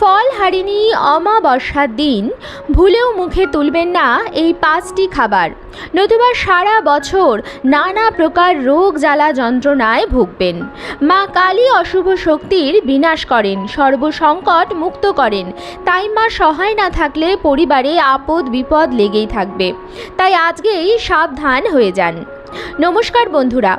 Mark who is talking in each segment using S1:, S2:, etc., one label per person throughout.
S1: ফল হারিনি অমাবস্যার দিন, ভুলেও মুখে তুলবেন না এই পাঁচটি খাবার। নতুবা সারা বছর নানা প্রকার রোগ জ্বালা যন্ত্রণায় ভুগবেন। মা কালী অশুভ শক্তির বিনাশ করেন, সর্বসংকট মুক্ত করেন। তাই মা সহায় না থাকলে পরিবারে আপদ বিপদ লেগেই থাকবে। তাই আজকেই সাবধান হয়ে যান। নমস্কার বন্ধুরা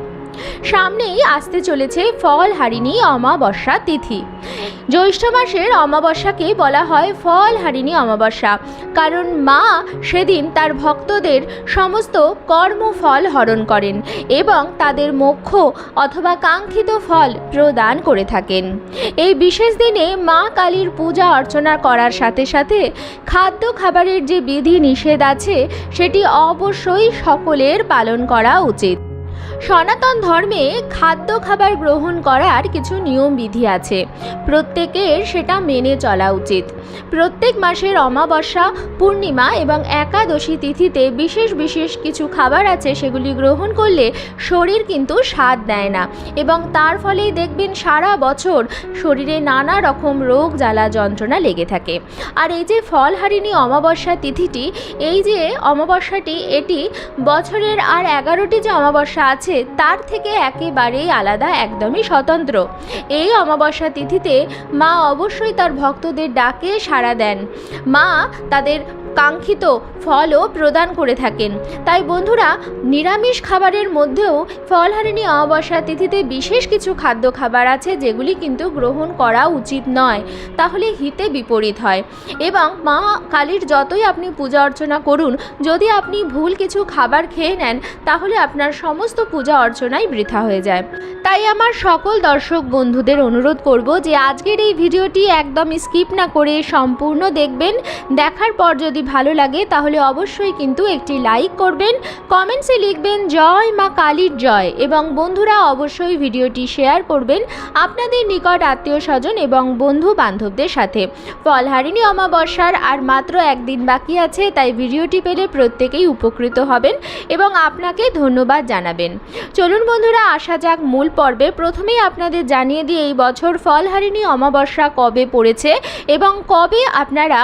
S1: সামনেই আসতে চলেছে ফল হারিণী অমাবস্যা তিথি। জ্যৈষ্ঠ মাসের অমাবস্যাকে বলা হয় ফল হারিণী অমাবস্যা, কারণ মা সেদিন তার ভক্তদের সমস্ত কর্মফল হরণ করেন এবং তাদের মোক্ষ অথবা কাঙ্ক্ষিত ফল প্রদান করে থাকেন। এই বিশেষ দিনে মা কালীর পূজা অর্চনা করার সাথে সাথে খাদ্য খাবারের যে বিধি নিষেধ আছে, সেটি অবশ্যই সকলের পালন করা উচিত। সনাতন ধর্মে খাদ্য খাবার গ্রহণ করার কিছু নিয়ম বিধি আছে। প্রত্যেকের সেটা মেনে চলা উচিত। প্রত্যেক মাসের অমাবস্যা, পূর্ণিমা এবং একাদশী তিথিতে বিশেষ বিশেষ কিছু খাবার আছে সেগুলি গ্রহণ করলে শরীর কিন্তু স্বাদ দেয় না এবং তার ফলেই দেখবেন সারা বছর শরীরে নানা রকম রোগ জ্বালা যন্ত্রণা লেগে থাকে। আর এই যে ফলহারিণী অমাবস্যা তিথিটি, এই যে অমাবস্যাটি, এটি বছরের আর এগারোটি যে অমাবস্যা আছে তার থেকে একেবারেই আলাদা, একদমই স্বতন্ত্র। এই অমাবস্যা তিথিতে মা অবশ্যই তার ভক্তদের ডাকে সাড়া দেন। মা তাদের কাঙ্ক্ষিত ফলও প্রদান করে থাকেন। তাই বন্ধুরা, নিরামিষ খাবারের মধ্যেও ফলহারিণী অমাবস্যা তিথিতে বিশেষ কিছু খাদ্য খাবার আছে যেগুলি কিন্তু গ্রহণ করা উচিত নয়, তাহলে হিতে বিপরীত হয়। এবং মা কালীর যতই আপনি পূজা অর্চনা করুন, যদি আপনি ভুল কিছু খাবার খেয়ে নেন, তাহলে আপনার সমস্ত পূজা অর্চনাই বৃথা হয়ে যায়। তাই আমার সকল দর্শক বন্ধুদের অনুরোধ করব যে আজকের এই ভিডিওটি একদম স্কিপ না করে সম্পূর্ণ দেখবেন। দেখার পর যদি ভালো লাগে, তাহলে অবশ্যই কিন্তু একটি লাইক করবেন কমেন্টসে লিখবেন, জয় মা কালীর জয় এবং বন্ধুরা অবশ্যই ভিডিওটি শেয়ার করবেন আপনাদের নিকট আত্মীয় স্বজন এবং বন্ধু বান্ধবদের সাথে। ফলহারিণী অমাবস্যার আর মাত্র একদিন বাকি আছে, তাই ভিডিওটি পেলে প্রত্যেকেই উপকৃত হবেন এবং আপনাকে ধন্যবাদ জানাবেন। চলুন বন্ধুরা, আসা যাক মূল পর্বে। প্রথমেই আপনাদের জানিয়ে দিয়ে এই বছর ফলহারিণী অমাবস্যা কবে পড়েছে এবং কবে আপনারা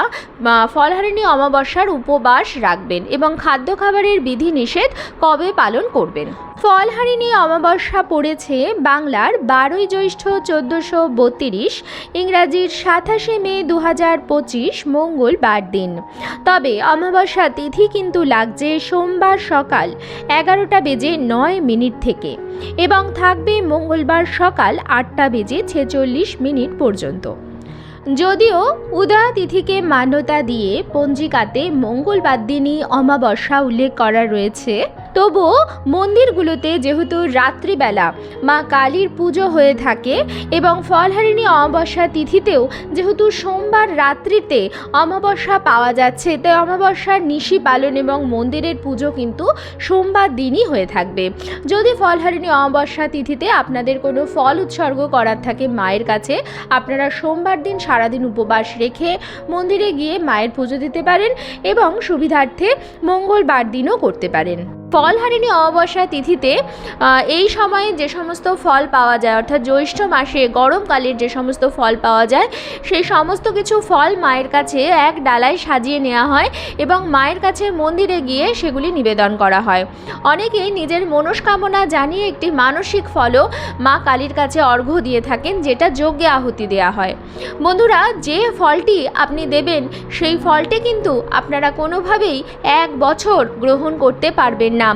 S1: ফলহারিণী অমাবস্যার উপবাস রাখবেন এবং খাদ্য খাবারের বিধি নিষেধ কবে পালন করবেন? ফলহারিণী অমাবস্যা পড়েছে বাংলার বারোই জ্যৈষ্ঠ চোদ্দোশো বত্রিশ, ইংরাজির সাতাশে মে দু হাজার পঁচিশ মঙ্গলবার দিন। তবে অমাবস্যা তিথি কিন্তু লাগছে সোমবার সকাল এগারোটা বেজে নয় মিনিট থেকে এবং থাকবে মঙ্গলবার সকাল আটটা বেজে ছেচল্লিশ মিনিট পর্যন্ত। যদিও উদয়া তিথিকে মান্যতা দিয়ে পঞ্জিকাতে মঙ্গলবার দিনই অমাবস্যা উল্লেখ করা রয়েছে। তবুও মন্দিরগুলোতে যেহেতু রাত্রিবেলা মা কালীর পুজো হয়ে থাকে এবং ফলহারিণী অমাবস্যা তিথিতেও যেহেতু সোমবার রাত্রিতে অমাবস্যা পাওয়া যাচ্ছে, তাই অমাবস্যার নিশি পালন এবং মন্দিরের পুজো কিন্তু সোমবার দিনই হয়ে থাকবে। যদি ফলহারিণী অমাবস্যা তিথিতে আপনাদের কোনো ফল উৎসর্গ করার থাকে মায়ের কাছে, আপনারা সোমবার দিন সারাদিন উপবাস রেখে মন্দিরে গিয়ে মায়ের পুজো দিতে পারেন এবং সুবিধার্থে মঙ্গলবার দিনও করতে পারেন। ফলহারিণী অমাবস্যা তিথিতে এই সময়ে যে সমস্ত ফল পাওয়া যায়, অর্থাৎ জ্যৈষ্ঠ মাসে গরমকালের যে সমস্ত ফল পাওয়া যায়, সেই সমস্ত কিছু ফল মায়ের কাছে এক ডালায় সাজিয়ে নেওয়া হয় এবং মায়ের কাছে মন্দিরে গিয়ে সেগুলি নিবেদন করা হয়। অনেকেই নিজের মনস্কামনা জানিয়ে একটি মানসিক ফলও মা কালীর কাছে অর্ঘ্য দিয়ে থাকেন, যেটা যজ্ঞে আহুতি দেওয়া হয়। বন্ধুরা, যে ফলটি আপনি দেবেন, সেই ফলটি কিন্তু আপনারা কোনোভাবেই এক বছর গ্রহণ করতে পারবেন না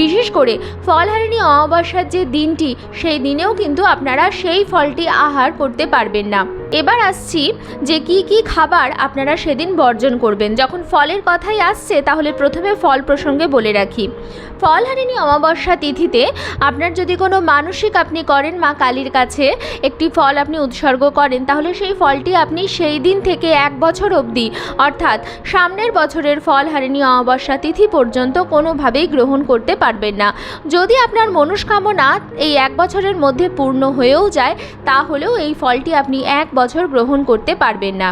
S1: বিশেষ করে ফলহারিণী অমাবস্যার যে দিনটি, সেই দিনেও কিন্তু আপনারা সেই ফলটি আহার করতে পারবেন না। এবার আসছি যে কি কি খাবার আপনারা সেদিন বর্জন করবেন। যখন ফলের কথাই আসছে, তাহলে প্রথমে ফল প্রসঙ্গে বলে রাখি। ফলহারিণী অমাবস্যা তিথিতে আপনার যদি কোনো মানসিক আপনি করেন, মা কালীর কাছে একটি ফল আপনি উৎসর্গ করেন, তাহলে সেই ফলটি আপনি সেই দিন থেকে এক বছর অবধি, অর্থাৎ সামনের বছরের ফলহারিণী অমাবস্যা তিথি পর্যন্ত কোনোভাবেই গ্রহণ করতে পারবেন না। যদি আপনার মনস্কামনা এই এক বছরের মধ্যে পূর্ণ হয়েও যায়, তাহলেও এই ফলটি আপনি এক বছর গ্রহণ করতে পারবেন না।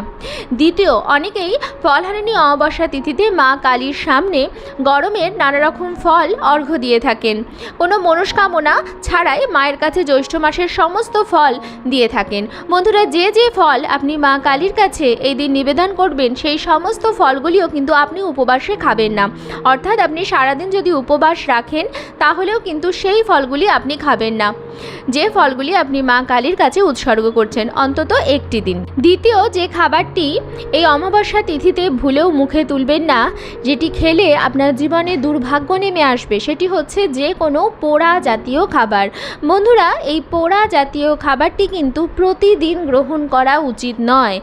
S1: দ্বিতীয়, অনেকেই ফলহারিণী অমাবস্যা তিথিতে মা কালীর সামনে গরমের নানা রকম ফল অর্ঘ্য দিয়ে থাকেন। কোনো মনস্কামনা ছাড়াই মায়ের কাছে জ্যৈষ্ঠ মাসের সমস্ত ফল দিয়ে থাকেন। বন্ধুরা, যে যে ফল আপনি মা কালীর কাছে এই দিন নিবেদন করবেন, সেই সমস্ত ফলগুলিও কিন্তু আপনি উপবাসে খাবেন না। অর্থাৎ আপনি সারাদিন যদি উপবাস রাখেন, তাহলেও কিন্তু সেই ফলগুলি আপনি খাবেন না। যে ফলগুলি আপনি মা কালীর কাছে উৎসর্গ করছেন, অন্তত একটি দিন। দ্বিতীয় যে খাবারটি এই অমাবস্যা তিথিতে ভুলেও মুখে তুলবেন না, যেটি খেলে আপনার জীবনে দুর্ভাগ্য নেমে আসবে, সেটি হচ্ছে যে কোনো পোড়া জাতীয় খাবার। বন্ধুরা, এই পোড়া জাতীয় খাবারটি কিন্তু প্রতিদিন গ্রহণ করা উচিত নয়।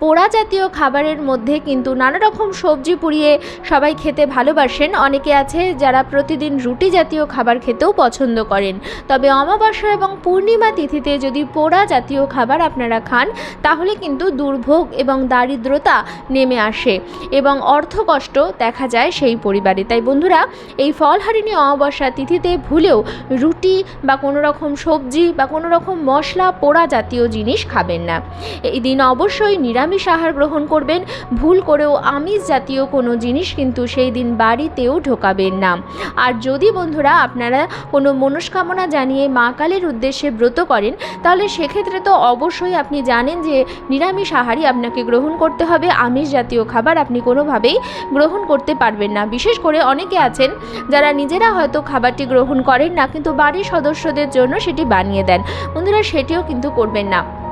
S1: পোড়া জাতীয় খাবারের মধ্যে কিন্তু নানা রকম সবজি পুড়িয়ে সবাই খেতে ভালোবাসেন। অনেকে আছে যারা প্রতিদিন রুটি জাতীয় খাবার খেতেও পছন্দ করেন। তবে অমাবস্যা এবং পূর্ণিমা তিথিতে যদি পোড়া জাতীয় খাবার আপনারা খান তাহলে কিন্তু দুর্ভোগ এবং দারিদ্রতা নেমে আসে এবং অর্থকষ্ট দেখা যায় সেই পরিবারে। তাই বন্ধুরা, এই ফলহারিণী অমাবস্যা তিথিতে ভুলেও রুটি বা কোনো রকম সবজি বা কোনো রকম মশলা, পোড়া জাতীয় জিনিস খাবেন না। এই দিন অবশ্যই নিরামিষ আহার গ্রহণ করবেন, ভুল করেও আমিষ জাতীয় কোনো জিনিস কিন্তু সেই দিন বাড়িতেও ঢোকাবেন না। আর যদি বন্ধুরা আপনারা কোনো মনস্কামনা জানিয়ে মা কালের উদ্দেশ্যে ব্রত করেন, তাহলে সেক্ষেত্রে তো অবশ্যই আপনি জানেন যে নিরামিষ আহারই আপনাকে গ্রহণ করতে হবে। আমিষ জাতীয় খাবার আপনি কোনোভাবেই গ্রহণ করতে পারবেন না। বিশেষ করে অনেকে আছেন যারা নিজেরা হয়তো খাবারটি গ্রহণ করেন না, কিন্তু বাড়ির সদস্যদের জন্য সেটি বানিয়ে দেন। বন্ধুরা, সেটিও কিন্তু করবেন না।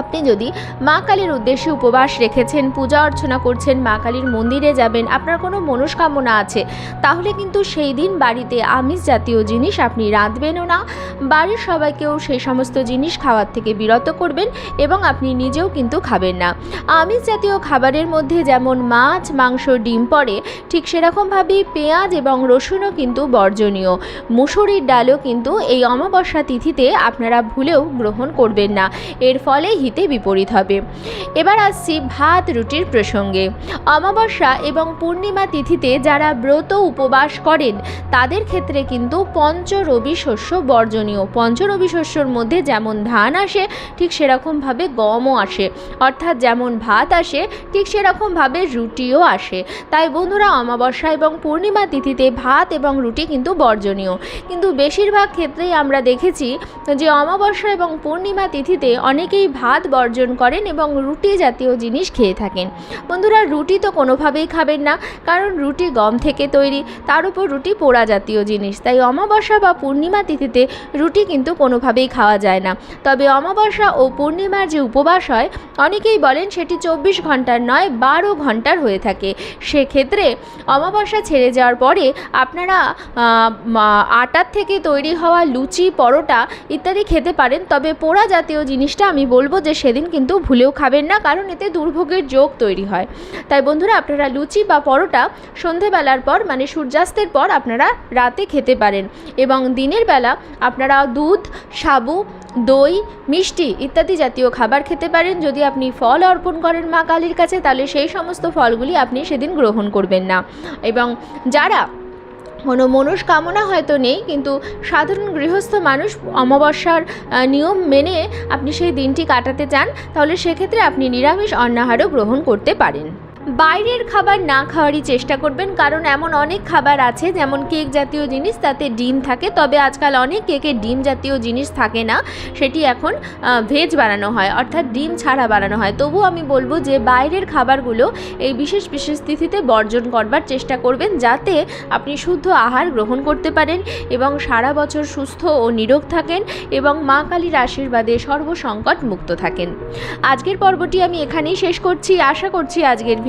S1: আপনি যদি মা কালীর উদ্দেশ্যে উপবাস রেখেছেন, পূজা অর্চনা করছেন, মা কালীর মন্দিরে যাবেন, আপনার কোনো মনস্কামনা আছে, তাহলে কিন্তু সেই দিন বাড়িতে আমিষ জাতীয় জিনিস আপনি রাঁধবেনও না। বাড়ির সবাইকেও সেই সমস্ত জিনিস খাওয়ার থেকে বিরত করবেন এবং আপনি নিজেও কিন্তু খাবেন না। আমিষ জাতীয় খাবারের মধ্যে যেমন মাছ, মাংস, ডিম পড়ে, ঠিক সেরকমভাবেই পেঁয়াজ এবং রসুনও কিন্তু বর্জনীয়। মুসুরির ডালও কিন্তু এই অমাবস্যা তিথিতে আপনারা ভুলেও গ্রহণ করবেন না। এর ফলে হিতে বিপরীত হবে। এবার আসছি ভাত রুটির প্রসঙ্গে। অমাবস্যা এবং পূর্ণিমা তিথিতে যারা ব্রত উপবাস করেন, তাদের ক্ষেত্রে কিন্তু পঞ্চরবি শস্য বর্জনীয়। পঞ্চরবি শস্যর মধ্যে যেমন ধান আসে, ঠিক সেরকমভাবে গমও আসে। অর্থাৎ যেমন ভাত আসে, ঠিক সেরকমভাবে রুটিও আসে। তাই বন্ধুরা, অমাবস্যা এবং পূর্ণিমা তিথিতে ভাত এবং রুটি কিন্তু বর্জনীয়। কিন্তু বেশিরভাগ ক্ষেত্রেই আমরা দেখেছি যে অমাবস্যা এবং পূর্ণিমা তিথিতে অনেকেই ভাত বর্জন করেন এবং রুটি জাতীয় জিনিস খেয়ে থাকেন। বন্ধুরা, রুটি তো কোনোভাবেই খাবেন না, কারণ রুটি গম থেকে তৈরি, তার উপর রুটি পোড়া জাতীয় জিনিস। তাই অমাবস্যা বা পূর্ণিমা তিথিতে রুটি কিন্তু কোনোভাবেই খাওয়া যায় না। তবে অমাবস্যা ও পূর্ণিমার যে উপবাস হয়, অনেকেই বলেন সেটি চব্বিশ ঘণ্টার নয়, বারো ঘণ্টার হয়ে থাকে। সেক্ষেত্রে অমাবস্যা ছেড়ে যাওয়ার পরে আপনারা আটার থেকে তৈরি হওয়া লুচি, পরোটা ইত্যাদি খেতে পারেন। তবে পোড়া জাতীয় জিনিসটা আমি বলব যে সেদিন কিন্তু ভুলেও খাবেন না, কারণ এতে দুর্ভোগের যোগ তৈরি হয়। তাই বন্ধুরা, আপনারা লুচি বা পরোটা সন্ধেবেলার পর মানে সূর্যাস্তের পর আপনারা রাতে খেতে পারেন এবং দিনের বেলা আপনারা দুধ, সাবু, দই, মিষ্টি ইত্যাদি জাতীয় খাবার খেতে পারেন। যদি আপনি ফল অর্পণ করেন মা কালীর কাছে, তাহলে সেই সমস্ত ফলগুলি আপনি সেদিন গ্রহণ করবেন না। এবং যারা কোনো মনস্কামনা হয়তো নেই, কিন্তু সাধারণ গৃহস্থ মানুষ অমাবস্যার নিয়ম মেনে আপনি সেই দিনটি কাটাতে চান, তাহলে সেক্ষেত্রে আপনি নিরামিষ অন্নাহারও গ্রহণ করতে পারেন। বাইরের খাবার না খাওয়ারই চেষ্টা করবেন, কারণ এমন অনেক খাবার আছে, যেমন কেক জাতীয় জিনিস, তাতে ডিম থাকে। তবে আজকাল অনেক কেকে ডিম জাতীয় জিনিস থাকে না, সেটি এখন ভেজ বানানো হয়, অর্থাৎ ডিম ছাড়া বানানো হয়। তবু আমি বলব যে, বাইরের খাবারগুলো এই বিশেষ বিশেষ তিথিতে বর্জন করবার চেষ্টা করবেন, যাতে আপনি শুদ্ধ আহার গ্রহণ করতে পারেন এবং সারা বছর সুস্থ ও নিরোগ থাকেন এবং মা কালীর আশীর্বাদে সর্বসংকট মুক্ত থাকেন। আজকের পর্বটি আমি এখানেই শেষ করছি। আশা করছি আজকের